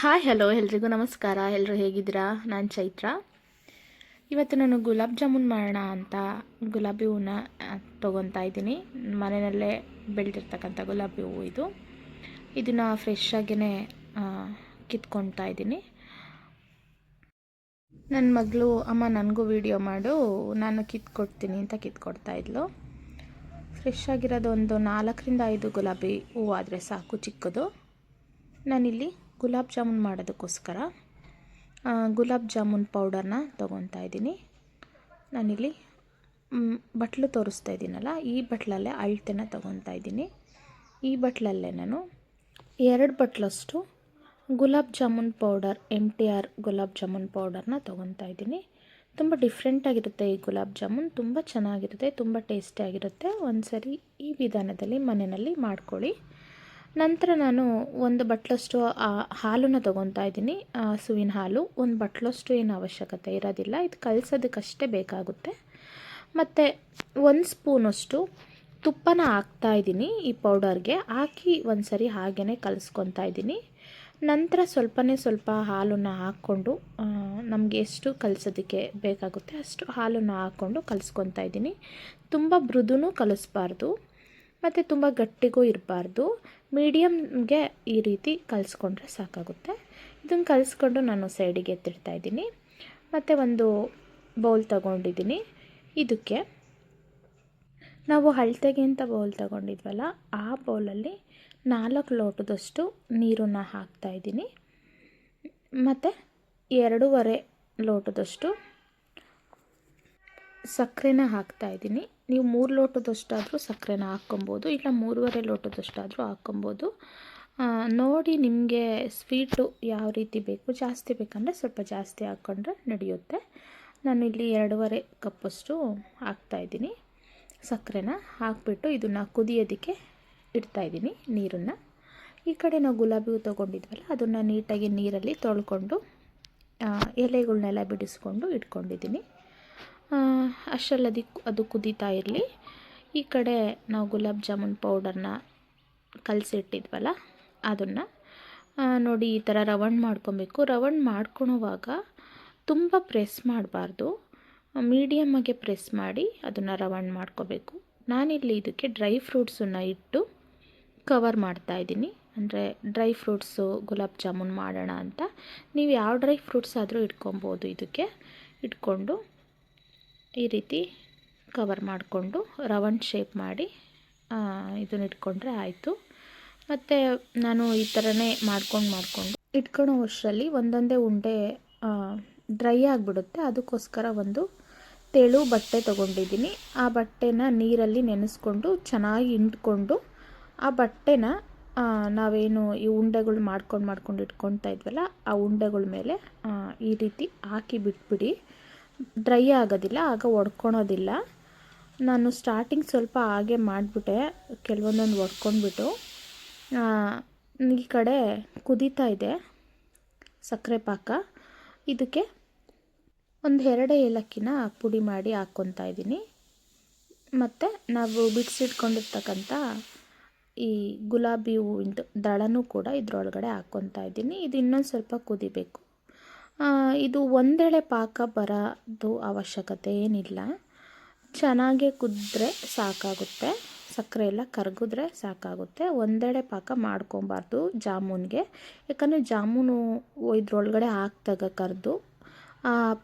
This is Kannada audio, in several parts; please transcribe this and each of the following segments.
ಹಾಯ್ ಹಲೋ ಎಲ್ರಿಗೂ ನಮಸ್ಕಾರ. ಎಲ್ಲರೂ ಹೇಗಿದ್ದೀರಾ? ನಾನು ಚೈತ್ರ. ಇವತ್ತು ನಾನು ಗುಲಾಬ್ ಜಾಮೂನ್ ಮಾಡೋಣ ಅಂತ ಗುಲಾಬಿ ಹೂವನ್ನ ತೊಗೊತಾ ಇದ್ದೀನಿ. ಮನೆಯಲ್ಲೇ ಬೆಳೆದಿರ್ತಕ್ಕಂಥ ಗುಲಾಬಿ ಹೂವು ಇದು. ಇದನ್ನು ಫ್ರೆಶ್ ಆಗಿಯೇ ಕಿತ್ಕೊಳ್ತಾ ಇದ್ದೀನಿ. ನನ್ನ ಮಗಳು, ಅಮ್ಮ ನನಗೂ ವಿಡಿಯೋ ಮಾಡು. ನಾನು ಕಿತ್ಕೊಡ್ತೀನಿ ಅಂತ ಕಿತ್ಕೊಡ್ತಾ ಇದ್ಲು. ಫ್ರೆಶ್ ಆಗಿರೋದು ಒಂದು ನಾಲ್ಕರಿಂದ ಐದು ಗುಲಾಬಿ ಹೂವು ಆದರೆ ಸಾಕು ಚಿಕ್ಕದು. ನಾನಿಲ್ಲಿ ಗುಲಾಬ್ ಜಾಮೂನ್ ಮಾಡೋದಕ್ಕೋಸ್ಕರ ಗುಲಾಬ್ ಜಾಮೂನ್ ಪೌಡರ್ನ ತೊಗೊತಾ ಇದ್ದೀನಿ. ನಾನಿಲ್ಲಿ ಬಟ್ಲು ತೋರಿಸ್ತಾ ಇದ್ದೀನಲ್ಲ, ಈ ಬಟ್ಲಲ್ಲೇ ಅಳತೆನ ತೊಗೊತಾ ಇದ್ದೀನಿ. ಈ ಬಟ್ಲಲ್ಲೇ ನಾನು ಎರಡು ಬಟ್ಲಷ್ಟು gulab jamun powder M T R gulab jamun ಪೌಡರ್ನ ತೊಗೊತಾ ಇದ್ದೀನಿ. ತುಂಬ ಡಿಫ್ರೆಂಟಾಗಿರುತ್ತೆ ಈ ಗುಲಾಬ್ ಜಾಮೂನ್, ತುಂಬ ಚೆನ್ನಾಗಿರುತ್ತೆ, ತುಂಬ ಟೇಸ್ಟಿಯಾಗಿರುತ್ತೆ ಒಂದು ಸರಿ ಈ ವಿಧಾನದಲ್ಲಿ ಮನೆಯಲ್ಲಿ ಮಾಡ್ಕೊಳ್ಳಿ. ನಂತರ ನಾನು ಒಂದು ಬಟ್ಲಷ್ಟು ಹಾಲನ್ನು ತೊಗೊತಾ ಇದ್ದೀನಿ. ಹಸುವಿನ ಹಾಲು. ಒಂದು ಬಟ್ಲಷ್ಟು ಏನು ಅವಶ್ಯಕತೆ ಇರೋದಿಲ್ಲ. ಇದು ಕಲಸೋದಕ್ಕಷ್ಟೇ ಬೇಕಾಗುತ್ತೆ. ಮತ್ತು ಒಂದು ಸ್ಪೂನಷ್ಟು ತುಪ್ಪನ ಹಾಕ್ತಾ ಇದ್ದೀನಿ ಈ ಪೌಡರ್ಗೆ. ಹಾಕಿ ಒಂದು ಸರಿ ಹಾಗೇ ಕಲಿಸ್ಕೊತಾ ಇದ್ದೀನಿ. ನಂತರ ಸ್ವಲ್ಪನೇ ಸ್ವಲ್ಪ ಹಾಲನ್ನು ಹಾಕ್ಕೊಂಡು ನಮಗೆ ಎಷ್ಟು ಕಲಿಸೋದಕ್ಕೆ ಬೇಕಾಗುತ್ತೆ ಅಷ್ಟು ಹಾಲನ್ನು ಹಾಕ್ಕೊಂಡು ಕಲಿಸ್ಕೊತಾ ಇದ್ದೀನಿ. ತುಂಬ ಮೃದುನೂ ಕಲಿಸ್ಬಾರ್ದು. ಮತ್ತು ತುಂಬ ಗಟ್ಟಿಗೂ ಇರಬಾರ್ದು. ಮೀಡಿಯಮ್ಗೆ ಈ ರೀತಿ ಕಲಿಸ್ಕೊಂಡ್ರೆ ಸಾಕಾಗುತ್ತೆ. ಇದನ್ನು ಕಲಿಸ್ಕೊಂಡು ನಾನು ಸೈಡಿಗೆ ಎತ್ತಿಡ್ತಾ ಇದ್ದೀನಿ. ಮತ್ತು ಒಂದು ಬೌಲ್ ತಗೊಂಡಿದ್ದೀನಿ. ಇದಕ್ಕೆ ನಾವು ಹಳ್ತೆಗೆ ಅಂತ ಬೌಲ್ ತಗೊಂಡಿದ್ವಲ್ಲ, ಆ ಬೌಲಲ್ಲಿ ನಾಲ್ಕು ಲೋಟದಷ್ಟು ನೀರನ್ನು ಹಾಕ್ತಾಯಿದ್ದೀನಿ ಮತ್ತು ಎರಡೂವರೆ ಲೋಟದಷ್ಟು ಸಕ್ಕರೆನ ಹಾಕ್ತಾಯಿದ್ದೀನಿ ನೀವು ಮೂರು ಲೋಟದಷ್ಟಾದರೂ ಸಕ್ಕರೆನ ಹಾಕ್ಕೊಬೋದು, ಇಲ್ಲ ಮೂರುವರೆ ಲೋಟದಷ್ಟಾದರೂ ಹಾಕ್ಕೊಬೋದು. ನೋಡಿ ನಿಮಗೆ ಸ್ವೀಟು ಯಾವ ರೀತಿ ಬೇಕು, ಜಾಸ್ತಿ ಬೇಕಂದರೆ ಸ್ವಲ್ಪ ಜಾಸ್ತಿ ಹಾಕ್ಕೊಂಡ್ರೆ ನಡೆಯುತ್ತೆ. ನಾನು ಇಲ್ಲಿ ಎರಡೂವರೆ ಕಪ್ಪಷ್ಟು ಹಾಕ್ತಾಯಿದ್ದೀನಿ ಸಕ್ಕರೆನ ಹಾಕ್ಬಿಟ್ಟು ಇದನ್ನು ಕುದಿಯೋದಕ್ಕೆ ಇಡ್ತಾಯಿದ್ದೀನಿ ನೀರನ್ನು. ಈ ಕಡೆ ನಾವು ಗುಲಾಬಿ ಹೂ ತೊಗೊಂಡಿದ್ವಲ್ಲ, ಅದನ್ನು ನೀಟಾಗಿ ನೀರಲ್ಲಿ ತೊಳ್ಕೊಂಡು ಎಲೆಗಳನ್ನೆಲ್ಲ ಬಿಡಿಸ್ಕೊಂಡು ಇಟ್ಕೊಂಡಿದ್ದೀನಿ. ಅಷ್ಟರಲ್ಲಿ ಅದು ಕುದೀತಾ ಇರಲಿ. ಈ ಕಡೆ ನಾವು ಗುಲಾಬ್ ಜಾಮೂನ್ ಪೌಡರ್ನ ಕಲಸಿಟ್ಟಿದ್ವಲ್ಲ, ಅದನ್ನು. ನೋಡಿ ಈ ಥರ ರವಣ್ ಮಾಡ್ಕೊಬೇಕು. ರವಣ್ ಮಾಡ್ಕೊಳೋವಾಗ ತುಂಬ ಪ್ರೆಸ್ ಮಾಡಬಾರ್ದು. ಮೀಡಿಯಮ್ಮಾಗೆ ಪ್ರೆಸ್ ಮಾಡಿ ಅದನ್ನು ರವಣ್ ಮಾಡ್ಕೋಬೇಕು. ನಾನಿಲ್ಲಿ ಇದಕ್ಕೆ ಡ್ರೈ ಫ್ರೂಟ್ಸನ್ನು ಇಟ್ಟು ಕವರ್ ಮಾಡ್ತಾಯಿದ್ದೀನಿ ಅಂದರೆ ಡ್ರೈ ಫ್ರೂಟ್ಸು, ಗುಲಾಬ್ ಜಾಮೂನ್ ಮಾಡೋಣ ಅಂತ. ನೀವು ಯಾವ ಡ್ರೈ ಫ್ರೂಟ್ಸ್ ಆದರೂ ಇಟ್ಕೊಬೋದು ಇದಕ್ಕೆ. ಇಟ್ಕೊಂಡು ಈ ರೀತಿ ಕವರ್ ಮಾಡಿಕೊಂಡು ರವಂಡ್ ಶೇಪ್ ಮಾಡಿ ಇದನ್ನ ಇಟ್ಕೊಂಡ್ರೆ ಆಯಿತು. ಮತ್ತು ನಾನು ಈ ಥರನೇ ಮಾಡ್ಕೊಂಡು ಮಾಡಿಕೊಂಡು ಇಟ್ಕೊಳೋ ವರ್ಷದಲ್ಲಿ ಒಂದೊಂದೇ ಉಂಡೆ ಡ್ರೈ ಆಗಿಬಿಡುತ್ತೆ. ಅದಕ್ಕೋಸ್ಕರ ಒಂದು ತೆಳು ಬಟ್ಟೆ ತೊಗೊಂಡಿದ್ದೀನಿ. ಆ ಬಟ್ಟೆನ ನೀರಲ್ಲಿ ನೆನೆಸ್ಕೊಂಡು ಚೆನ್ನಾಗಿ ಹಿಂಡ್ಕೊಂಡು ಆ ಬಟ್ಟೆನ ನಾವೇನು ಈ ಉಂಡೆಗಳು ಮಾಡ್ಕೊಂಡು ಮಾಡ್ಕೊಂಡು ಇಟ್ಕೊತಾ ಇದ್ವಲ್ಲ, ಆ ಉಂಡೆಗಳ ಮೇಲೆ ಈ ರೀತಿ ಹಾಕಿ ಬಿಟ್ಬಿಡಿ. ಡ್ರೈ ಆಗೋದಿಲ್ಲ, ಆಗ ಒಡ್ಕೊಳೋದಿಲ್ಲ. ನಾನು ಸ್ಟಾರ್ಟಿಂಗ್ ಸ್ವಲ್ಪ ಹಾಗೆ ಮಾಡಿಬಿಟ್ಟೆ, ಕೆಲವೊಂದೊಂದು ಒಡ್ಕೊಂಡ್ಬಿಟ್ಟು. ಈ ಕಡೆ ಕುದೀತಾ ಇದೆ ಸಕ್ಕರೆ ಪಾಕ. ಇದಕ್ಕೆ ಒಂದು ಎರಡು ಏಲಕ್ಕಿನ ಪುಡಿ ಮಾಡಿ ಹಾಕ್ಕೊತಾ ಇದ್ದೀನಿ. ಮತ್ತು ನಾವು ಬಿಡಿಸಿಟ್ಕೊಂಡಿರ್ತಕ್ಕಂಥ ಈ ಗುಲಾಬಿ ಹೂವಿಂದು ದಳನೂ ಕೂಡ ಇದರೊಳಗಡೆ ಹಾಕ್ಕೊತಾ ಇದ್ದೀನಿ. ಇದು ಇನ್ನೊಂದು ಸ್ವಲ್ಪ ಕುದಿಬೇಕು. ಇದು ಒಂದೆಳೆ ಪಾಕ ಬರೋದು ಅವಶ್ಯಕತೆ ಏನಿಲ್ಲ. ಚೆನ್ನಾಗೇ ಕುದ್ರೆ ಸಾಕಾಗುತ್ತೆ. ಸಕ್ಕರೆ ಎಲ್ಲ ಕರಗಿದ್ರೆ ಸಾಕಾಗುತ್ತೆ. ಒಂದೆಳೆ ಪಾಕ ಮಾಡ್ಕೊಬಾರ್ದು ಜಾಮೂನ್ಗೆ. ಯಾಕಂದರೆ ಜಾಮೂನು ಇದ್ರೊಳಗಡೆ ಹಾಕ್ದಾಗ ಕರೆದು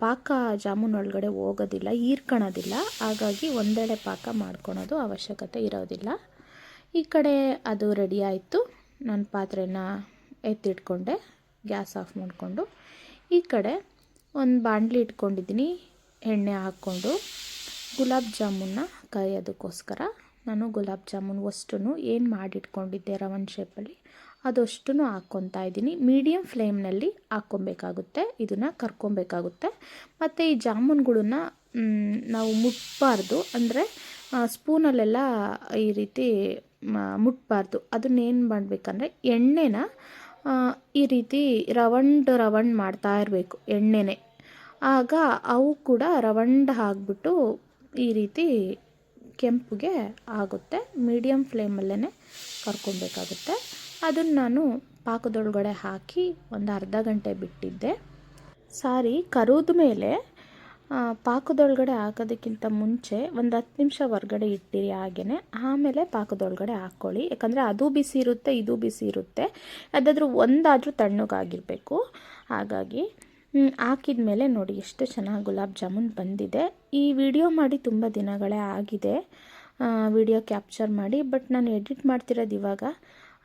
ಪಾಕ ಜಾಮೂನ್ ಒಳಗಡೆ ಹೋಗೋದಿಲ್ಲ, ಹೀರ್ಕೊಳೋದಿಲ್ಲ. ಹಾಗಾಗಿ ಒಂದೆಳೆ ಪಾಕ ಮಾಡ್ಕೊಳೋದು ಅವಶ್ಯಕತೆ ಇರೋದಿಲ್ಲ. ಈ ಕಡೆ ಅದು ರೆಡಿ ಆಯಿತು. ನನ್ನ ಪಾತ್ರೆನ ಎತ್ತಿಟ್ಕೊಂಡೆ, ಗ್ಯಾಸ್ ಆಫ್ ಮಾಡಿಕೊಂಡು. ಈ ಕಡೆ ಒಂದು ಬಾಣಲಿ ಇಟ್ಕೊಂಡಿದ್ದೀನಿ, ಎಣ್ಣೆ ಹಾಕ್ಕೊಂಡು. ಗುಲಾಬ್ ಜಾಮೂನ್ನ ಕರಿಯೋದಕ್ಕೋಸ್ಕರ ನಾನು ಗುಲಾಬ್ ಜಾಮೂನ್ ಅಷ್ಟು ಏನು ಮಾಡಿಟ್ಕೊಂಡಿದ್ದೆ ರವನ್ ಶೇಪಲ್ಲಿ ಅದಷ್ಟು ಹಾಕ್ಕೊತಾ ಇದ್ದೀನಿ. ಮೀಡಿಯಮ್ ಫ್ಲೇಮ್ನಲ್ಲಿ ಹಾಕ್ಕೊಬೇಕಾಗುತ್ತೆ, ಇದನ್ನು ಕರ್ಕೊಬೇಕಾಗುತ್ತೆ. ಮತ್ತು ಈ ಜಾಮೂನ್ಗಳನ್ನ ನಾವು ಮುಟ್ಬಾರ್ದು. ಅಂದರೆ ಸ್ಪೂನಲ್ಲೆಲ್ಲ ಈ ರೀತಿ ಮುಟ್ಬಾರ್ದು. ಅದನ್ನೇನು ಮಾಡಬೇಕಂದ್ರೆ, ಎಣ್ಣೆನ ಈ ರೀತಿ ರವಂಡ್ ರವಂಡ್ ಮಾಡ್ತಾ ಇರಬೇಕು ಎಣ್ಣೆನೆ. ಆಗ ಅವು ಕೂಡ ರವಂಡ್ ಹಾಕ್ಬಿಟ್ಟು ಈ ರೀತಿ ಕೆಂಪುಗೆ ಆಗುತ್ತೆ. ಮೀಡಿಯಮ್ ಫ್ಲೇಮಲ್ಲೇ ಕರ್ಕೊಬೇಕಾಗುತ್ತೆ. ಅದನ್ನು ನಾನು ಪಾಕದೊಳಗಡೆ ಹಾಕಿ ಒಂದು ಅರ್ಧ ಗಂಟೆ ಬಿಟ್ಟಿದ್ದೆ. ಸಾರಿ ಕರಿದ ಮೇಲೆ ಪಾಕದೊಳಗಡೆ ಹಾಕೋದಕ್ಕಿಂತ ಮುಂಚೆ ಒಂದು ಹತ್ತು ನಿಮಿಷ ಹೊರಗಡೆ ಇಟ್ಟಿರಿ ಹಾಗೆಯೇ ಆಮೇಲೆ ಪಾಕದೊಳಗಡೆ ಹಾಕ್ಕೊಳ್ಳಿ ಯಾಕಂದರೆ ಅದು ಬಿಸಿ ಇರುತ್ತೆ, ಇದು ಬಿಸಿ ಇರುತ್ತೆ. ಅದಾದರೂ ಒಂದಾದರೂ ತಣ್ಣಗಾಗಿರಬೇಕು. ಹಾಗಾಗಿ ಹಾಕಿದ ಮೇಲೆ ನೋಡಿ ಎಷ್ಟು ಚೆನ್ನಾಗಿ ಗುಲಾಬ್ ಜಾಮೂನ್ ಬಂದಿದೆ. ಈ ವಿಡಿಯೋ ಮಾಡಿ ತುಂಬ ದಿನಗಳೇ ಆಗಿದೆ. ವಿಡಿಯೋ ಕ್ಯಾಪ್ಚರ್ ಮಾಡಿ, ಬಟ್ ನಾನು ಎಡಿಟ್ ಮಾಡ್ತಿರೋದು ಇವಾಗ,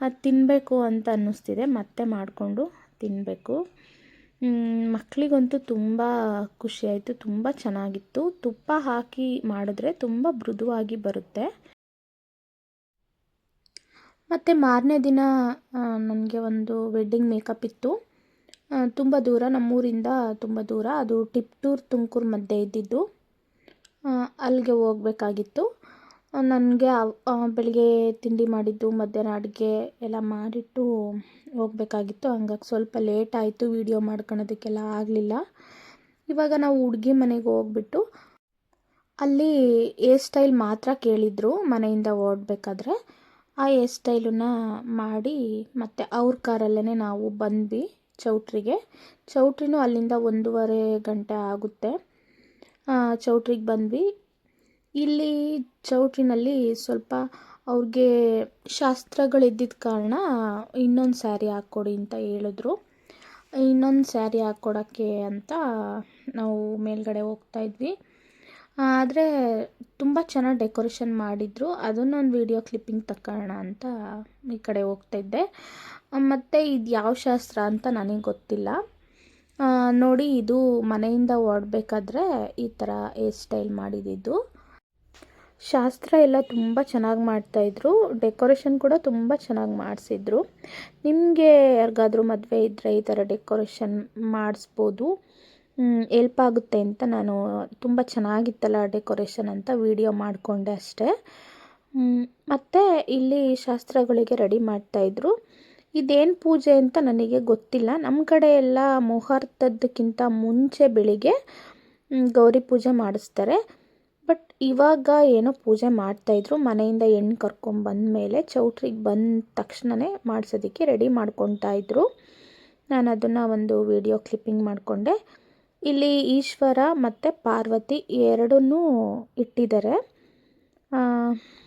ಅದು ತಿನ್ನಬೇಕು ಅಂತ ಅನ್ನಿಸ್ತಿದೆ. ಮತ್ತೆ ಮಾಡಿಕೊಂಡು ತಿನ್ನಬೇಕು ಮಕ್ಕಳಿಗಂತೂ ತುಂಬ ಖುಷಿಯಾಯಿತು ತುಂಬ ಚೆನ್ನಾಗಿತ್ತು. ತುಪ್ಪ ಹಾಕಿ ಮಾಡಿದ್ರೆ ತುಂಬ ಮೃದುವಾಗಿ ಬರುತ್ತೆ. ಮತ್ತು ಮಾರನೇ ದಿನ ನನಗೆ ಒಂದು ವೆಡ್ಡಿಂಗ್ ಮೇಕಪ್ ಇತ್ತು. ತುಂಬ ದೂರ, ನಮ್ಮೂರಿಂದ ತುಂಬ ದೂರ. ಅದು ಟಿಪ್ಟೂರ್ ತುಮಕೂರು ಮಧ್ಯೆ ಇದ್ದಿದ್ದು. ಅಲ್ಲಿಗೆ ಹೋಗ್ಬೇಕಾಗಿತ್ತು. ನನಗೆ ಬೆಳಗ್ಗೆ ತಿಂಡಿ ಮಾಡಿದ್ದು, ಮಧ್ಯಾಹ್ನ ಅಡುಗೆ ಎಲ್ಲ ಮಾಡಿಟ್ಟು ಹೋಗ್ಬೇಕಾಗಿತ್ತು. ಹಂಗಾಗಿ ಸ್ವಲ್ಪ ಲೇಟ್ ಆಯಿತು ವೀಡಿಯೋ ಮಾಡ್ಕೊಳೋದಕ್ಕೆಲ್ಲ ಆಗಲಿಲ್ಲ. ಇವಾಗ ನಾವು ಹುಡುಗಿ ಮನೆಗೆ ಹೋಗ್ಬಿಟ್ಟು ಅಲ್ಲಿ ಏರ್ ಸ್ಟೈಲ್ ಮಾತ್ರ ಕೇಳಿದರು ಮನೆಯಿಂದ ಓಡಬೇಕಾದ್ರೆ. ಆ ಏರ್ ಸ್ಟೈಲನ್ನ ಮಾಡಿ ಮತ್ತು ಅವ್ರ ಕಾರಲ್ಲೇ ನಾವು ಬಂದ್ವಿ ಚೌಟ್ರಿಗೆ. ಚೌಟ್ರಿನೂ ಅಲ್ಲಿಂದ ಒಂದೂವರೆ ಗಂಟೆ ಆಗುತ್ತೆ. ಚೌಟ್ರಿಗೆ ಬಂದ್ವಿ. ಇಲ್ಲಿ ಚೌಟ್ರಿನಲ್ಲಿ ಸ್ವಲ್ಪ ಅವ್ರಿಗೆ ಶಾಸ್ತ್ರಗಳಿದ್ದಿದ್ದ ಕಾರಣ ಇನ್ನೊಂದು ಸ್ಯಾರಿ ಹಾಕ್ಕೊಡಿ ಅಂತ ಹೇಳಿದ್ರು. ಇನ್ನೊಂದು ಸ್ಯಾರಿ ಹಾಕ್ಕೊಡೋಕ್ಕೆ ಅಂತ ನಾವು ಮೇಲ್ಗಡೆ ಹೋಗ್ತಾ ಇದ್ವಿ. ಆದರೆ ತುಂಬ ಚೆನ್ನಾಗಿ ಡೆಕೋರೇಷನ್ ಮಾಡಿದರು. ಅದನ್ನೊಂದು ವಿಡಿಯೋ ಕ್ಲಿಪ್ಪಿಂಗ್ ತಕ್ಕೋಣ ಅಂತ ಈ ಕಡೆ ಹೋಗ್ತಾ ಇದ್ದೆ. ಮತ್ತು ಇದು ಯಾವ ಶಾಸ್ತ್ರ ಅಂತ ನನಗೆ ಗೊತ್ತಿಲ್ಲ. ನೋಡಿ ಇದು ಮನೆಯಿಂದ ಹೊರಡ್ಬೇಕಾದ್ರೆ ಈ ಥರ ಹೇರ್ ಸ್ಟೈಲ್ ಮಾಡಿದ್ದು ಶಾಸ್ತ್ರ ಎಲ್ಲ ತುಂಬ ಚೆನ್ನಾಗಿ ಮಾಡ್ತಾಯಿದ್ರು ಡೆಕೋರೇಷನ್ ಕೂಡ ತುಂಬ ಚೆನ್ನಾಗಿ ಮಾಡಿಸಿದ್ರು. ನಿಮಗೆ ಯಾರಿಗಾದರೂ ಮದುವೆ ಇದ್ದರೆ ಈ ಥರ ಡೆಕೋರೇಷನ್ ಮಾಡಿಸ್ಬೋದು. ಎಲ್ಪ್ ಆಗುತ್ತೆ ಅಂತ ನಾನು ತುಂಬ ಚೆನ್ನಾಗಿತ್ತಲ್ಲ ಡೆಕೋರೇಷನ್ ಅಂತ ವಿಡಿಯೋ ಮಾಡಿಕೊಂಡೆ ಅಷ್ಟೇ. ಮತ್ತು ಇಲ್ಲಿ ಶಾಸ್ತ್ರಗಳಿಗೆ ರೆಡಿ ಮಾಡ್ತಾಯಿದ್ರು ಇದೇನು ಪೂಜೆ ಅಂತ ನನಗೆ ಗೊತ್ತಿಲ್ಲ. ನಮ್ಮ ಕಡೆ ಎಲ್ಲ ಮುಹೂರ್ತದಕ್ಕಿಂತ ಮುಂಚೆ ಬೆಳಿಗ್ಗೆ ಗೌರಿ ಪೂಜೆ ಮಾಡಿಸ್ತಾರೆ. ಬಟ್ ಇವಾಗ ಏನೋ ಪೂಜೆ ಮಾಡ್ತಾಯಿದ್ರು ಮನೆಯಿಂದ ಹೆಣ್ಣು ಕರ್ಕೊಂಬಂದ ಮೇಲೆ ಚೌಟ್ರಿಗೆ ಬಂದ ತಕ್ಷಣವೇ ಮಾಡಿಸೋದಕ್ಕೆ ರೆಡಿ ಮಾಡ್ಕೊತಾ ಇದ್ರು. ನಾನು ಅದನ್ನು ಒಂದು ವಿಡಿಯೋ ಕ್ಲಿಪ್ಪಿಂಗ್ ಮಾಡಿಕೊಂಡೆ. ಇಲ್ಲಿ ಈಶ್ವರ ಮತ್ತು ಪಾರ್ವತಿ ಎರಡನ್ನೂ ಇಟ್ಟಿದ್ದಾರೆ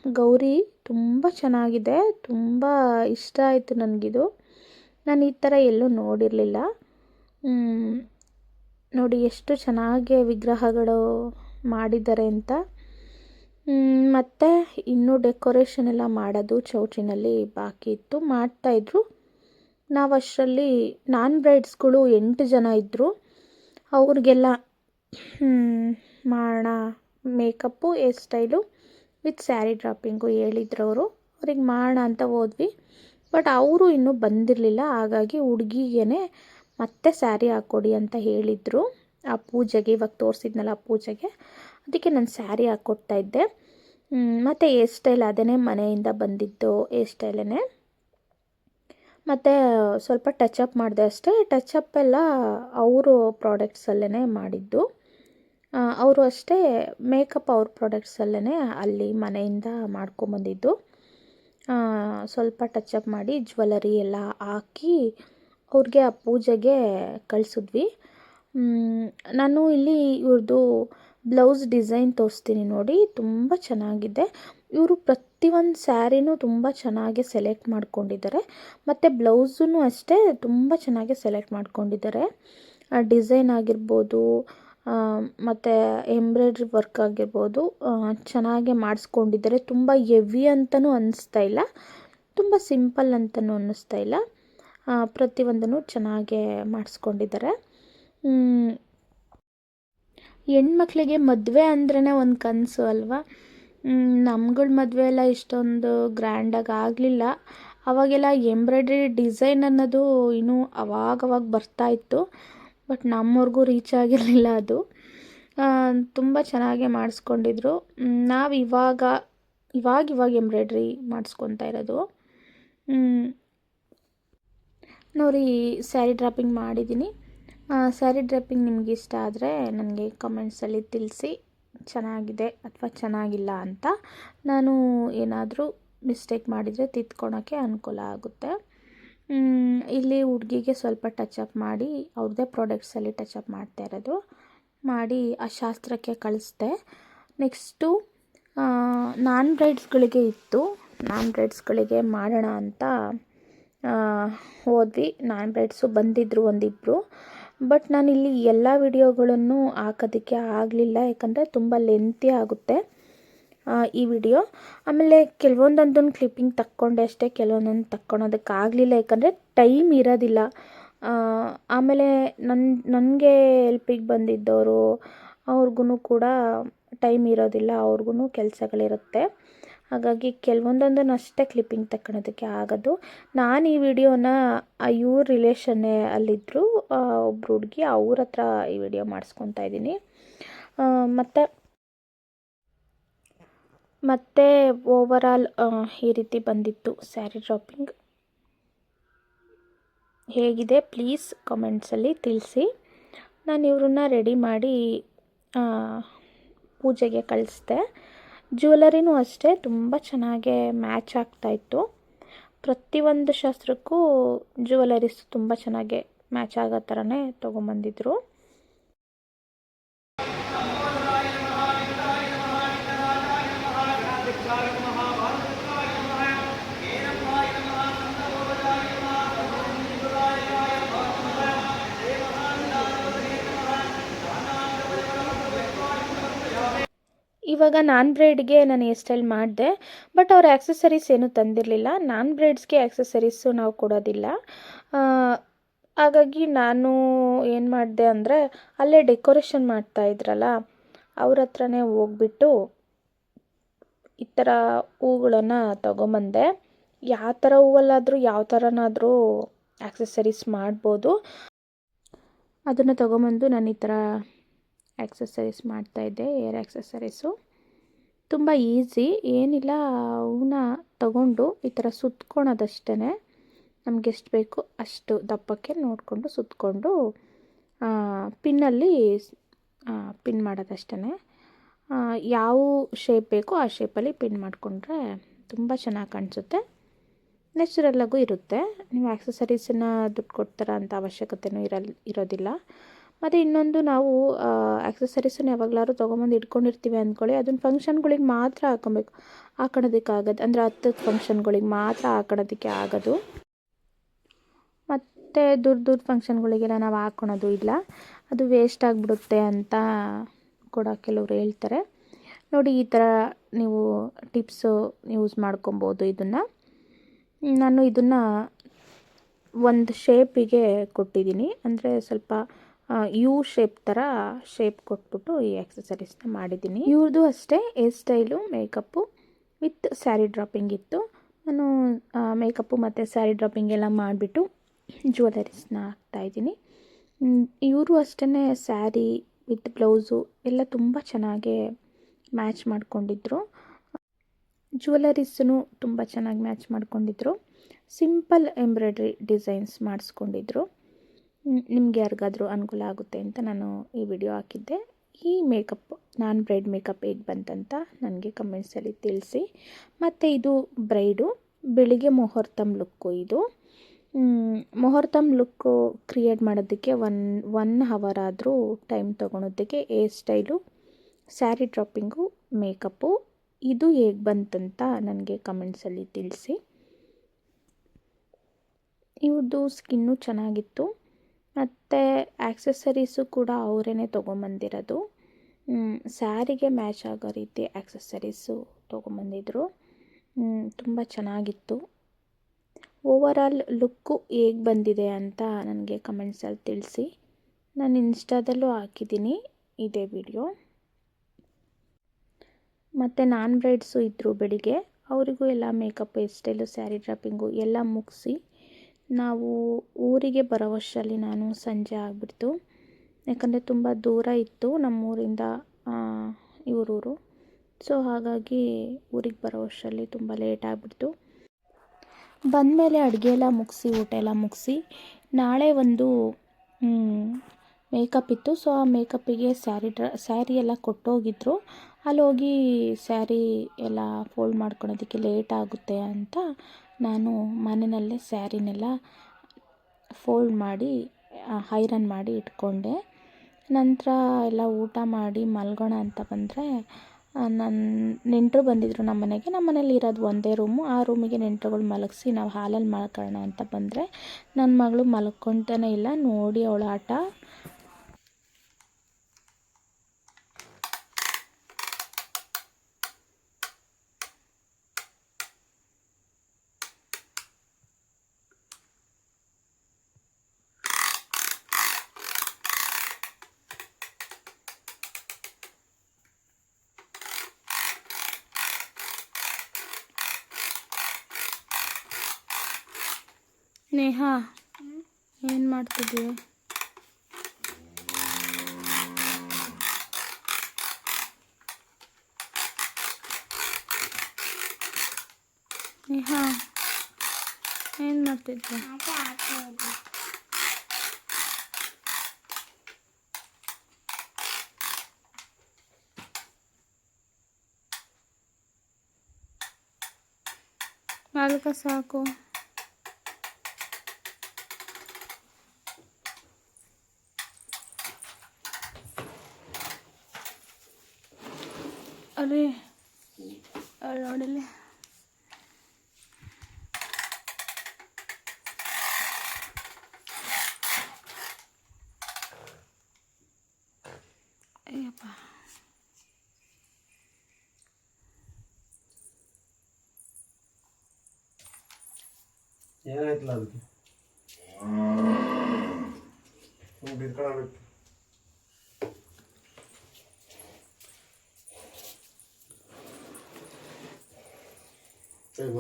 ಗೌರಿ ತುಂಬ ಚೆನ್ನಾಗಿದೆ. ತುಂಬ ಇಷ್ಟ ಆಯಿತು ನನಗಿದು. ನಾನು ಈ ಥರ ಎಲ್ಲೂ ನೋಡಿರಲಿಲ್ಲ. ನೋಡಿ ಎಷ್ಟು ಚೆನ್ನಾಗಿ ವಿಗ್ರಹಗಳು ಮಾಡಿದ್ದಾರೆ ಅಂತ. ಮತ್ತು ಇನ್ನೂ ಡೆಕೋರೇಷನ್ ಎಲ್ಲ ಮಾಡೋದು ಚೌಟ್ರಿನಲ್ಲಿ ಬಾಕಿ ಇತ್ತು. ಮಾಡ್ತಾಯಿದ್ರು ನಾವು ಅಷ್ಟರಲ್ಲಿ ನಾನ್ ಬ್ರೈಡ್ಸ್ಗಳು ಎಂಟು ಜನ ಇದ್ದರು ಅವ್ರಿಗೆಲ್ಲ ಮಾಡೋಣ makeup, hair style with sari draping ಹೇಳಿದ್ರು ಅವರು. ಅವ್ರಿಗೆ ಮಾಡೋಣ ಅಂತ ಹೋದ್ವಿ. ಬಟ್ ಅವರು ಇನ್ನೂ ಬಂದಿರಲಿಲ್ಲ. ಹಾಗಾಗಿ ಹುಡುಗಿಗೇ ಮತ್ತೆ ಸ್ಯಾರಿ ಹಾಕ್ಕೊಡಿ ಅಂತ ಹೇಳಿದರು. ಆ ಪೂಜೆಗೆ ಇವಾಗ ತೋರಿಸಿದ್ನಲ್ಲ ಆ ಪೂಜೆಗೆ, ಅದಕ್ಕೆ ನಾನು ಸ್ಯಾರಿ ಹಾಕ್ಕೊಡ್ತಾ ಇದ್ದೆ. ಮತ್ತು ಹೇರ್ ಸ್ಟೈಲ್ ಅದೇ ಮನೆಯಿಂದ ಬಂದಿದ್ದು, ಹೇರ್ ಸ್ಟೈಲೇ ಮತ್ತು ಸ್ವಲ್ಪ ಟಚ್ ಅಪ್ ಮಾಡಿದೆ ಅಷ್ಟೇ. ಟಚ್ ಅಪ್ ಎಲ್ಲ ಅವರು ಪ್ರಾಡಕ್ಟ್ಸಲ್ಲೇ ಮಾಡಿದ್ದು. ಅವರು ಅಷ್ಟೇ ಮೇಕಪ್ ಅವ್ರ ಪ್ರಾಡಕ್ಟ್ಸಲ್ಲೇ ಅಲ್ಲಿ ಮನೆಯಿಂದ ಮಾಡ್ಕೊಂಬಂದಿದ್ದು ಸ್ವಲ್ಪ ಸ್ವಲ್ಪ ಅಪ್ ಮಾಡಿ ಜ್ಯುವೆಲರಿ ಎಲ್ಲ ಹಾಕಿ ಅವ್ರಿಗೆ ಆ ಪೂಜೆಗೆ ಕಳಿಸಿದ್ವಿ. ನಾನು ಇಲ್ಲಿ ಇವ್ರದ್ದು ಬ್ಲೌಸ್ ಡಿಸೈನ್ ತೋರಿಸ್ತೀನಿ ನೋಡಿ, ತುಂಬ ಚೆನ್ನಾಗಿದೆ. ಇವರು ಪ್ರತಿಯೊಂದು ಸ್ಯಾರಿನೂ ತುಂಬ ಚೆನ್ನಾಗಿ ಸೆಲೆಕ್ಟ್ ಮಾಡ್ಕೊಂಡಿದ್ದಾರೆ. ಮತ್ತು ಬ್ಲೌಸೂ ಅಷ್ಟೇ ತುಂಬ ಚೆನ್ನಾಗಿ ಸೆಲೆಕ್ಟ್ ಮಾಡ್ಕೊಂಡಿದ್ದಾರೆ. ಡಿಸೈನ್ ಆಗಿರ್ಬೋದು ಮತ್ತು ಎಂಬ್ರಾಯ್ಡ್ರಿ ವರ್ಕ್ ಆಗಿರ್ಬೋದು ಚೆನ್ನಾಗೆ ಮಾಡಿಸ್ಕೊಂಡಿದ್ದಾರೆ. ತುಂಬ ಹೆವಿ ಅಂತಲೂ ಅನ್ನಿಸ್ತಾ ಇಲ್ಲ. ತುಂಬ ಸಿಂಪಲ್ ಅಂತಲೂ ಅನ್ನಿಸ್ತಾ ಇಲ್ಲ. ಪ್ರತಿಯೊಂದನ್ನು ಚೆನ್ನಾಗೇ ಮಾಡಿಸ್ಕೊಂಡಿದ್ದಾರೆ. ಹೆಣ್ಮಕ್ಳಿಗೆ ಮದುವೆ ಅಂದ್ರೇ ಒಂದು ಕನಸು ಅಲ್ವಾ? ನಮ್ಗಳ ಮದುವೆ ಎಲ್ಲ ಇಷ್ಟೊಂದು ಗ್ರ್ಯಾಂಡಾಗಿ ಆಗಲಿಲ್ಲ. ಅವಾಗೆಲ್ಲ ಎಂಬ್ರಾಯ್ಡ್ರಿ ಡಿಸೈನ್ ಅನ್ನೋದು ಇನ್ನೂ ಅವಾಗವಾಗ ಬರ್ತಾ ಇತ್ತು. ಬಟ್ ನಮ್ಮವ್ರಿಗೂ ರೀಚ್ ಆಗಿರಲಿಲ್ಲ ಅದು. ತುಂಬ ಚೆನ್ನಾಗೇ ಮಾಡಿಸ್ಕೊಂಡಿದ್ರು. ನಾವು ಇವಾಗ ಇವಾಗ ಇವಾಗ ಎಂಬ್ರಾಯ್ಡ್ರಿ ಮಾಡಿಸ್ಕೊತಾ ಇರೋದು. ನೋಡಿ ಸ್ಯಾರಿ ಡ್ರಾಪಿಂಗ್ ಮಾಡಿದ್ದೀನಿ ಸ್ಯಾರಿ ಡ್ರೆಪ್ಪಿಂಗ್ ನಿಮ್ಗೆ ಇಷ್ಟ ಆದರೆ ನನಗೆ ಕಮೆಂಟ್ಸಲ್ಲಿ ತಿಳಿಸಿ. ಚೆನ್ನಾಗಿದೆ ಅಥವಾ ಚೆನ್ನಾಗಿಲ್ಲ ಅಂತ ನಾನು ಏನಾದರೂ ಮಿಸ್ಟೇಕ್ ಮಾಡಿದರೆ ತಿದ್ಕೊಳೋಕ್ಕೆ ಅನುಕೂಲ ಆಗುತ್ತೆ. ಇಲ್ಲಿ ಹುಡುಗಿಗೆ ಸ್ವಲ್ಪ ಟಚ್ ಅಪ್ ಮಾಡಿ ಅವ್ರದ್ದೇ ಪ್ರಾಡಕ್ಟ್ಸಲ್ಲಿ ಟಚ್ ಅಪ್ ಮಾಡ್ತಾ ಇರೋದು. ಮಾಡಿ ಆ ಶಾಸ್ತ್ರಕ್ಕೆ ಕಳಿಸ್ದೆ. ನೆಕ್ಸ್ಟು ನಾನ್ ಬ್ರೈಡ್ಸ್ಗಳಿಗೆ ಇತ್ತು. ನಾನ್ ಬ್ರೈಡ್ಸ್ಗಳಿಗೆ ಮಾಡೋಣ ಅಂತ ಹೋದ್ವಿ. ನಾನ್ ಬ್ರೈಡ್ಸು ಬಂದಿದ್ದರು ಒಂದಿಬ್ಬರು ಬಟ್ ನಾನಿಲ್ಲಿ ಎಲ್ಲ ವಿಡಿಯೋಗಳನ್ನು ಹಾಕೋದಕ್ಕೆ ಆಗಲಿಲ್ಲ, ಯಾಕಂದರೆ ತುಂಬ ಲೆಂತಿ ಆಗುತ್ತೆ ಈ ವಿಡಿಯೋ. ಆಮೇಲೆ ಕೆಲವೊಂದೊಂದೊಂದು ಕ್ಲಿಪ್ಪಿಂಗ್ ತಕ್ಕೊಂಡೆ ಅಷ್ಟೇ, ಕೆಲವೊಂದೊಂದು ತಕ್ಕೊಳೋದಕ್ಕೆ ಆಗಲಿಲ್ಲ, ಯಾಕಂದರೆ ಟೈಮ್ ಇರೋದಿಲ್ಲ. ಆಮೇಲೆ ನನ್ನ ನನಗೆ ಹೆಲ್ಪಿಗೆ ಬಂದಿದ್ದವರು ಅವ್ರಿಗೂ ಕೂಡ ಟೈಮ್ ಇರೋದಿಲ್ಲ ಅವ್ರಿಗೂ ಕೆಲಸಗಳಿರುತ್ತೆ. ಹಾಗಾಗಿ ಕೆಲವೊಂದೊಂದನ್ನು ಅಷ್ಟೇ ಕ್ಲಿಪ್ಪಿಂಗ್ ತಗೊಳೋದಕ್ಕೆ ಆಗೋದು. ನಾನು ಈ ವಿಡಿಯೋನ ಇವ್ರ ರಿಲೇಷನ್ನೇ ಅಲ್ಲಿದ್ದರು ಒಬ್ರು ಹುಡುಗಿ ಅವ್ರ ಹತ್ರ ಈ ವಿಡಿಯೋ ಮಾಡಿಸ್ಕೊತಾ ಇದ್ದೀನಿ. ಮತ್ತು ಮತ್ತು ಓವರಾಲ್ ಈ ರೀತಿ ಬಂದಿತ್ತು ಸ್ಯಾರಿ ಡ್ರಾಪಿಂಗ್ ಹೇಗಿದೆ? ಪ್ಲೀಸ್ ಕಮೆಂಟ್ಸಲ್ಲಿ ತಿಳಿಸಿ. ನಾನು ಇವ್ರನ್ನ ರೆಡಿ ಮಾಡಿ ಪೂಜೆಗೆ ಕಳಿಸ್ದೆ. ಜ್ಯುವೆಲರಿನೂ ಅಷ್ಟೇ, ತುಂಬ ಚೆನ್ನಾಗೆ ಮ್ಯಾಚ್ ಆಗ್ತಾಯಿತ್ತು ಪ್ರತಿಯೊಂದು ಶಾಸ್ತ್ರಕ್ಕೂ ಜ್ಯುವೆಲರೀಸ್ ತುಂಬ ಚೆನ್ನಾಗೆ ಮ್ಯಾಚ್ ಆಗೋ ಥರನೇ ತೊಗೊಂಬಂದಿದ್ರು. ಇವಾಗ ನಾನ್ ಬ್ರೆಡ್ಗೆ ನಾನು ಹೇರ್ ಸ್ಟೈಲ್ ಮಾಡಿದೆ, ಬಟ್ ಅವ್ರ ಆ್ಯಕ್ಸಸರೀಸ್ ಏನೂ ತಂದಿರಲಿಲ್ಲ. ನಾನ್ ಬ್ರೆಡ್ಸ್ಗೆ ಆ್ಯಕ್ಸಸರೀಸು ನಾವು ಕೊಡೋದಿಲ್ಲ. ಹಾಗಾಗಿ ನಾನು ಏನು ಮಾಡಿದೆ ಅಂದರೆ ಅಲ್ಲೇ ಡೆಕೋರೇಷನ್ ಮಾಡ್ತಾ ಇದ್ರಲ್ಲ, ಅವ್ರ ಹತ್ರನೇ ಹೋಗ್ಬಿಟ್ಟು ಈ ಥರ ಹೂಗಳನ್ನು ತಗೊಂಬಂದೆ. ಯಾವ ಥರ ಹೂವಲ್ಲಾದರೂ, ಯಾವ ಥರನಾದರೂ ಆ್ಯಕ್ಸಸರೀಸ್ ಮಾಡ್ಬೋದು. ಅದನ್ನು ತೊಗೊಂಬಂದು ನಾನು ಈ ಥರ ಆ್ಯಕ್ಸಸರೀಸ್ ಮಾಡ್ತಾಯಿದ್ದೆ ಏರ್ ಆ್ಯಕ್ಸಸರೀಸು ತುಂಬ ಈಸಿ ಏನಿಲ್ಲ ಅವನ್ನ ತಗೊಂಡು ಈ ಥರ ಸುತ್ಕೊಳೋದಷ್ಟೇ ನಮ್ಗೆ ಎಷ್ಟು ಬೇಕು ಅಷ್ಟು ದಪ್ಪಕ್ಕೆ ನೋಡಿಕೊಂಡು ಸುತ್ತಕೊಂಡು ಪಿನ್ನಲ್ಲಿ ಪಿನ್ ಮಾಡೋದಷ್ಟೇ ಯಾವ ಶೇಪ್ ಬೇಕೋ ಆ ಶೇಪಲ್ಲಿ ಪಿನ್ ಮಾಡಿಕೊಂಡ್ರೆ ತುಂಬ ಚೆನ್ನಾಗಿ ಕಾಣಿಸುತ್ತೆ. ನ್ಯಾಚುರಲ್ಲಾಗೂ ಇರುತ್ತೆ. ನೀವು ಆ್ಯಕ್ಸಸರೀಸನ್ನು ದುಡ್ಡು ಕೊಡ್ತಾರ ಅಂತ ಅವಶ್ಯಕತೆಯೂ ಇರಲ್, ಇರೋದಿಲ್ಲ. ಮತ್ತು ಇನ್ನೊಂದು ನಾವು ಆಕ್ಸಸರೀಸನ್ನು ಯಾವಾಗಲಾದ್ರು ತೊಗೊಂಬಂದು ಇಟ್ಕೊಂಡಿರ್ತೀವಿ ಅಂದ್ಕೊಳ್ಳಿ. ಅದನ್ನು ಫಂಕ್ಷನ್ಗಳಿಗೆ ಮಾತ್ರ ಹಾಕೊಬೇಕು ಹಾಕೊಳೋದಕ್ಕಾಗದು ಅಂದರೆ ಹತ್ತದ ಫಂಕ್ಷನ್ಗಳಿಗೆ ಮಾತ್ರ ಹಾಕೊಳೋದಕ್ಕೆ ಆಗೋದು. ಮತ್ತು ದೂರ ದೂರ ಫಂಕ್ಷನ್ಗಳಿಗೆಲ್ಲ ನಾವು ಹಾಕೊಳೋದು ಇಲ್ಲ. ಅದು ವೇಸ್ಟ್ ಆಗಿಬಿಡುತ್ತೆ ಅಂತ ಕೂಡ ಕೆಲವರು ಹೇಳ್ತಾರೆ. ನೋಡಿ, ಈ ಥರ ನೀವು ಟಿಪ್ಸು ಯೂಸ್ ಮಾಡ್ಕೊಬೋದು ಇದನ್ನು. ನಾನು ಇದನ್ನು ಒಂದು ಶೇಪಿಗೆ ಕೊಟ್ಟಿದ್ದೀನಿ. ಅಂದರೆ ಸ್ವಲ್ಪ ಯು ಶೇಪ್ ಥರ ಶೇಪ್ ಕೊಟ್ಬಿಟ್ಟು ಈ ಆ್ಯಕ್ಸಸರೀಸ್ನ ಮಾಡಿದ್ದೀನಿ. ಇವ್ರದ್ದು ಅಷ್ಟೇ hair style makeup with sari draping ಇತ್ತು. ನಾನು ಮೇಕಪ್ಪು ಮತ್ತು ಸ್ಯಾರಿ ಡ್ರಾಪಿಂಗ್ ಎಲ್ಲ ಮಾಡಿಬಿಟ್ಟು ಜ್ಯುವೆಲರೀಸ್ನ ಹಾಕ್ತಾಯಿದ್ದೀನಿ ಇವರು ಅಷ್ಟೇ ಸ್ಯಾರಿ ವಿತ್ ಬ್ಲೌಸು ಎಲ್ಲ ತುಂಬ ಚೆನ್ನಾಗೆ ಮ್ಯಾಚ್ ಮಾಡಿಕೊಂಡಿದ್ರು. ಜ್ಯುವೆಲರೀಸೂ ತುಂಬ ಚೆನ್ನಾಗಿ ಮ್ಯಾಚ್ ಮಾಡಿಕೊಂಡಿದ್ರು. ಸಿಂಪಲ್ ಎಂಬ್ರಾಯ್ಡ್ರಿ ಡಿಸೈನ್ಸ್ ಮಾಡಿಸ್ಕೊಂಡಿದ್ರು. ನಿಮ್ಗೆ ಯಾರಿಗಾದರೂ ಅನುಕೂಲ ಆಗುತ್ತೆ ಅಂತ ನಾನು ಈ ವಿಡಿಯೋ ಹಾಕಿದ್ದೆ. ಈ ಮೇಕಪ್, ನಾನ್ ಬ್ರೈಡ್ ಮೇಕಪ್ ಹೇಗೆ ಬಂತಂತ ನನಗೆ ಕಮೆಂಟ್ಸಲ್ಲಿ ತಿಳಿಸಿ. ಮತ್ತು ಇದು ಬ್ರೈಡು, ಬೆಳಿಗ್ಗೆ ಮುಹೂರ್ತಮ್ ಲುಕ್ಕು ಇದು. ಮುಹೂರ್ತಮ್ ಲುಕ್ಕು ಕ್ರಿಯೇಟ್ ಮಾಡೋದಕ್ಕೆ ಒನ್ ಒನ್ ಹವರ್ ಆದರೂ time ತೊಗೊಳೋದಕ್ಕೆ hair style sari draping makeup ಇದು ಹೇಗೆ ಬಂತಂತ ನನಗೆ ಕಮೆಂಟ್ಸಲ್ಲಿ ತಿಳಿಸಿ. ಇವ್ರದ್ದು ಸ್ಕಿನ್ನು ಚೆನ್ನಾಗಿತ್ತು. ಮತ್ತು ಆ್ಯಕ್ಸಸರೀಸು ಕೂಡ ಅವರೇ ತೊಗೊಂಬಂದಿರೋದು. ಸ್ಯಾರಿಗೆ ಮ್ಯಾಚ್ ಆಗೋ ರೀತಿ ಆ್ಯಕ್ಸಸರೀಸು ತೊಗೊಂಬಂದಿದ್ರು. ತುಂಬ ಚೆನ್ನಾಗಿತ್ತು. ಓವರಾಲ್ ಲುಕ್ಕು ಹೇಗೆ ಬಂದಿದೆ ಅಂತ ನನಗೆ ಕಮೆಂಟ್ಸಲ್ಲಿ ತಿಳಿಸಿ. ನಾನು ಇನ್ಸ್ಟಾದಲ್ಲೂ ಹಾಕಿದ್ದೀನಿ ಇದೇ ವಿಡಿಯೋ ಮತ್ತು ನಾನ್ ಬ್ರೈಡ್ಸು ಇದ್ದರು ಬೆಳಿಗ್ಗೆ. ಅವರಿಗೂ ಎಲ್ಲ makeup hair style sari draping ಎಲ್ಲ ಮುಗಿಸಿ ನಾವು ಊರಿಗೆ ಬರೋವಷ್ಟರಲ್ಲಿ ನಾನು ಸಂಜೆ ಆಗಿಬಿಡ್ತು. ಯಾಕಂದರೆ ತುಂಬ ದೂರ ಇತ್ತು ನಮ್ಮೂರಿಂದ ಇವರೂರು. ಸೊ, ಹಾಗಾಗಿ ಊರಿಗೆ ಬರೋವಷ್ಟರಲ್ಲಿ ತುಂಬ ಲೇಟ್ ಆಗಿಬಿಡ್ತು. ಬಂದಮೇಲೆ ಅಡುಗೆ ಎಲ್ಲ ಮುಗಿಸಿ, ಊಟ ಎಲ್ಲ ಮುಗಿಸಿ, ನಾಳೆ ಒಂದು ಮೇಕಪ್ ಇತ್ತು. ಸೊ, ಆ ಮೇಕಪ್ಪಿಗೆ ಸ್ಯಾರಿ ಡ್ರ, ಸ್ಯಾರಿ ಎಲ್ಲ ಕೊಟ್ಟೋಗಿದ್ರು. ಅಲ್ಲಿ ಹೋಗಿ ಸ್ಯಾರಿ ಎಲ್ಲ ಫೋಲ್ಡ್ ಮಾಡ್ಕೊಳೋದಕ್ಕೆ ಲೇಟ್ ಆಗುತ್ತೆ ಅಂತ ನಾನು ಮನೆಯಲ್ಲೇ ಸ್ಯಾರಿನೆಲ್ಲ ಫೋಲ್ಡ್ ಮಾಡಿ ಐರನ್ ಮಾಡಿ ಇಟ್ಕೊಂಡೆ. ನಂತರ ಎಲ್ಲ ಊಟ ಮಾಡಿ ಮಲ್ಗೋಣ ಅಂತ ಬಂದರೆ ನನ್ನ ನೆಂಟರು ಬಂದಿದ್ದರು ನಮ್ಮ ಮನೆಗೆ. ನಮ್ಮ ಮನೇಲಿ ಇರೋದು ಒಂದೇ ರೂಮು ಆ ರೂಮಿಗೆ ನೆಂಟರುಗಳು ಮಲಗಿಸಿ ನಾವು ಹಾಲಲ್ಲಿ ಮಲ್ಕೊಳ್ಳೋಣ ಅಂತ ಬಂದರೆ ನನ್ನ ಮಗಳು ಮಲ್ಕೊತಾನೆ ಇಲ್ಲ, ನೋಡಿ ಅವಳ ಆಟ. ನೇಹಾ ಏನು ಮಾಡ್ತಿದ್ದೀವಿ ನೇಹಾ ಏನು ಮಾಡ್ತಿದ್ದೆ ನಾಲ್ಕ ಸಾಕು. ஏன் இடத்துல இருக்கு இப்படி இருக்கடா வெட்டு சரி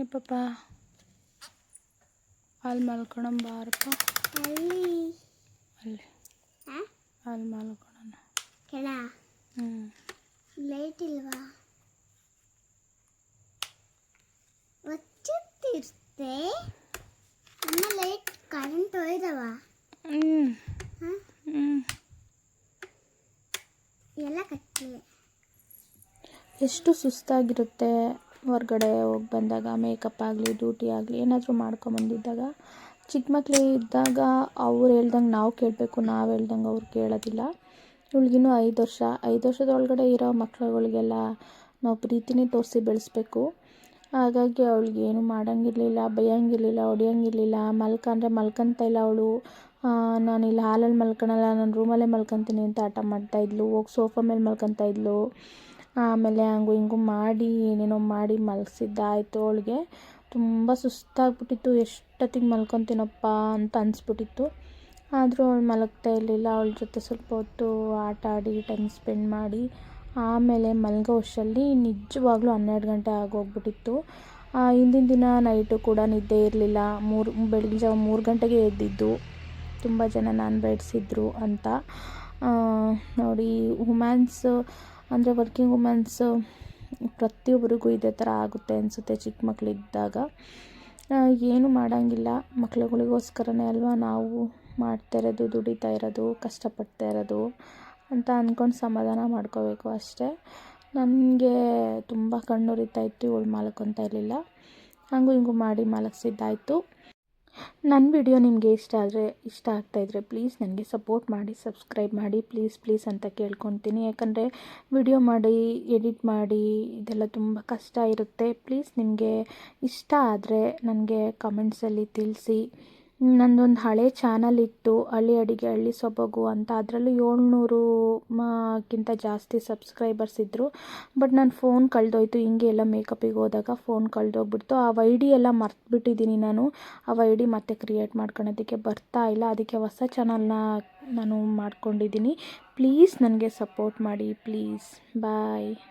ಏ ಪಾಪ ಅಲ್ಲಿ ಮಲ್ಕೊಳಂ ಬಾರಪ್ಪ. ಅಲ್ಲಿ. ಅಲ್ಲಿ? ಅಲ್ಲಿ ಮಲ್ಕೊಳೋಣ. ಕೆಳ. ಹ್ಞೂ ಲೈಟ್ ಇಲ್ವಾ? ಒಚ್ಚುತ್ತಿರ್ತೆ ಅಮ್ಮ ಲೈಟ್ ಕರೆಂಟ್ ಹೋಯ್ದವ ಎಲ್ಲ ಕತ್ಲೆ ಎಷ್ಟು ಸುಸ್ತಾಗಿರುತ್ತೆ. ಹೊರ್ಗಡೆ ಹೋಗಿ ಬಂದಾಗ ಮೇಕಪ್ ಆಗಲಿ ಡ್ಯೂಟಿ ಆಗಲಿ, ಏನಾದರೂ ಮಾಡ್ಕೊಂಬಂದಿದ್ದಾಗ ಚಿಕ್ಕ ಮಕ್ಕಳೇ ಇದ್ದಾಗ ಅವ್ರು ಹೇಳ್ದಂಗೆ ನಾವು ಕೇಳಬೇಕು, ನಾವು ಹೇಳ್ದಂಗೆ ಅವ್ರು ಕೇಳೋದಿಲ್ಲ. ಇವಳಿಗಿನ್ನೂ ಐದು ವರ್ಷ, ಐದು ವರ್ಷದೊಳಗಡೆ ಇರೋ ಮಕ್ಕಳುಗಳಿಗೆಲ್ಲ ನಾವು ಪ್ರೀತಿನೇ ತೋರಿಸಿ ಬೆಳೆಸ್ಬೇಕು. ಹಾಗಾಗಿ ಅವಳಿಗೆ ಏನು ಮಾಡೋಂಗಿರಲಿಲ್ಲ, ಬೈಯಂಗಿರಲಿಲ್ಲ, ಹೊಡಿಯೋಂಗಿರಲಿಲ್ಲ. ಮಲ್ಕ ಅಂದರೆ ಮಲ್ಕೊಂತ ಇಲ್ಲ ಅವಳು. ನಾನು ಇಲ್ಲಿ ಹಾಲಲ್ಲಿ ಮಲ್ಕೊಳಲ್ಲ ನಾನು ರೂಮಲ್ಲೇ ಮಲ್ಕೊತೀನಿ ಅಂತ ಹಠ ಮಾಡ್ತಾಯಿದ್ಲು ಹೋಗಿ ಸೋಫಾ ಮೇಲೆ ಮಲ್ಕೊತಾ ಇದ್ಲು. ಆಮೇಲೆ ಹಂಗು ಹಿಂಗು ಮಾಡಿ, ಏನೇನೋ ಮಾಡಿ ಮಲಗಿಸಿದ್ದಾಯ್ತು ಅವಳಿಗೆ. ತುಂಬ ಸುಸ್ತಾಗ್ಬಿಟ್ಟಿತ್ತು. ಎಷ್ಟೊತ್ತಿಗೆ ಮಲ್ಕೊತೀನಪ್ಪ ಅಂತ ಅನಿಸ್ಬಿಟ್ಟಿತ್ತು. ಆದರೂ ಅವಳು ಮಲಗ್ತಾ ಇರಲಿಲ್ಲ. ಅವಳ ಜೊತೆ ಸ್ವಲ್ಪ ಹೊತ್ತು ಆಟ ಆಡಿ ಟೈಮ್ ಸ್ಪೆಂಡ್ ಮಾಡಿ, ಆಮೇಲೆ ಮಲಗೋ ಅಷ್ಟರಲ್ಲಿ ನಿಜವಾಗ್ಲೂ ಹನ್ನೆರಡು ಗಂಟೆ ಆಗೋಗ್ಬಿಟ್ಟಿತ್ತು. ಹಿಂದಿನ ದಿನ ನೈಟು ಕೂಡ ನಿದ್ದೆ ಇರಲಿಲ್ಲ. ಮೂರು, ಬೆಳಗ್ಗೆ ಜಾವ ಮೂರು ಗಂಟೆಗೆ ಎದ್ದಿದ್ದು. ತುಂಬ ಜನ ನಾನು ಬೆಳೆಸಿದ್ರು ಅಂತ. ನೋಡಿ ವುಮೆನ್ಸ್ ಅಂದರೆ ವರ್ಕಿಂಗ್ ವುಮೆನ್ಸ್ ಪ್ರತಿಯೊಬ್ಬರಿಗೂ ಇದೇ ಥರ ಆಗುತ್ತೆ ಅನಿಸುತ್ತೆ ಚಿಕ್ಕ ಮಕ್ಕಳಿದ್ದಾಗ ಏನು ಮಾಡೋಂಗಿಲ್ಲ. ಮಕ್ಳುಗಳಿಗೋಸ್ಕರನೇ ಅಲ್ವಾ ನಾವು ಮಾಡ್ತಾ ಇರೋದು, ದುಡಿತಾ ಇರೋದು, ಕಷ್ಟಪಡ್ತಾ ಇರೋದು ಅಂತ ಅಂದ್ಕೊಂಡು ಸಮಾಧಾನ ಮಾಡ್ಕೋಬೇಕು ಅಷ್ಟೇ. ನನಗೆ ತುಂಬ ಕಣ್ಣುರಿತಾ ಇತ್ತು, ಇವಳು ಮಲ್ಕೊತಾ ಇರಲಿಲ್ಲ. ಹಂಗೂ ಹಿಂಗೂ ಮಾಡಿ ಮಲಗಿಸಿದ್ದಾಯಿತು ನನ್ನ ವಿಡಿಯೋ ನಿಮಗೆ ಇಷ್ಟ ಆದರೆ ಇಷ್ಟ ಆಗ್ತಾಯಿದ್ರೆ ಪ್ಲೀಸ್ ನನಗೆ ಸಪೋರ್ಟ್ ಮಾಡಿ, ಸಬ್ಸ್ಕ್ರೈಬ್ ಮಾಡಿ. ಪ್ಲೀಸ್ ಪ್ಲೀಸ್ ಅಂತ ಕೇಳ್ಕೊತೀನಿ. ಯಾಕಂದರೆ ವಿಡಿಯೋ ಮಾಡಿ, ಎಡಿಟ್ ಮಾಡಿ ಇದೆಲ್ಲ ತುಂಬ ಕಷ್ಟ ಇರುತ್ತೆ. ಪ್ಲೀಸ್ ನಿಮಗೆ ಇಷ್ಟ ಆದರೆ ನನಗೆ ಕಮೆಂಟ್ಸಲ್ಲಿ ತಿಳಿಸಿ. ನಂದೊಂದು ಹಳೆ ಚಾನಲ್ ಇತ್ತು, ಹಳ್ಳಿ ಅಡಿಗೆ, ಹಳ್ಳಿ ಸೊಬಗು ಅಂತ. ಅದರಲ್ಲೂ ಏಳ್ನೂರು ಕಿಂತ ಜಾಸ್ತಿ ಸಬ್ಸ್ಕ್ರೈಬರ್ಸ್ ಇದ್ದರು ಬಟ್ ನನ್ನ ಫೋನ್ ಕಳೆದೋಯ್ತು. ಹಿಂಗೆ ಎಲ್ಲ ಮೇಕಪ್ಪಿಗೆ ಹೋದಾಗ ಫೋನ್ ಕಳೆದೋಗ್ಬಿಡ್ತು. ಆ ವೈ ಡಿ ಎಲ್ಲ ಮರ್ತುಬಿಟ್ಟಿದ್ದೀನಿ ನಾನು. ಆ ವೈ ಡಿ ಮತ್ತೆ ಕ್ರಿಯೇಟ್ ಮಾಡ್ಕೊಳೋದಕ್ಕೆ ಬರ್ತಾ ಇಲ್ಲ. ಅದಕ್ಕೆ ಹೊಸ ಚಾನಲ್ನ ನಾನು ಮಾಡ್ಕೊಂಡಿದ್ದೀನಿ ಪ್ಲೀಸ್ ನನಗೆ ಸಪೋರ್ಟ್ ಮಾಡಿ. ಪ್ಲೀಸ್ ಬಾಯ್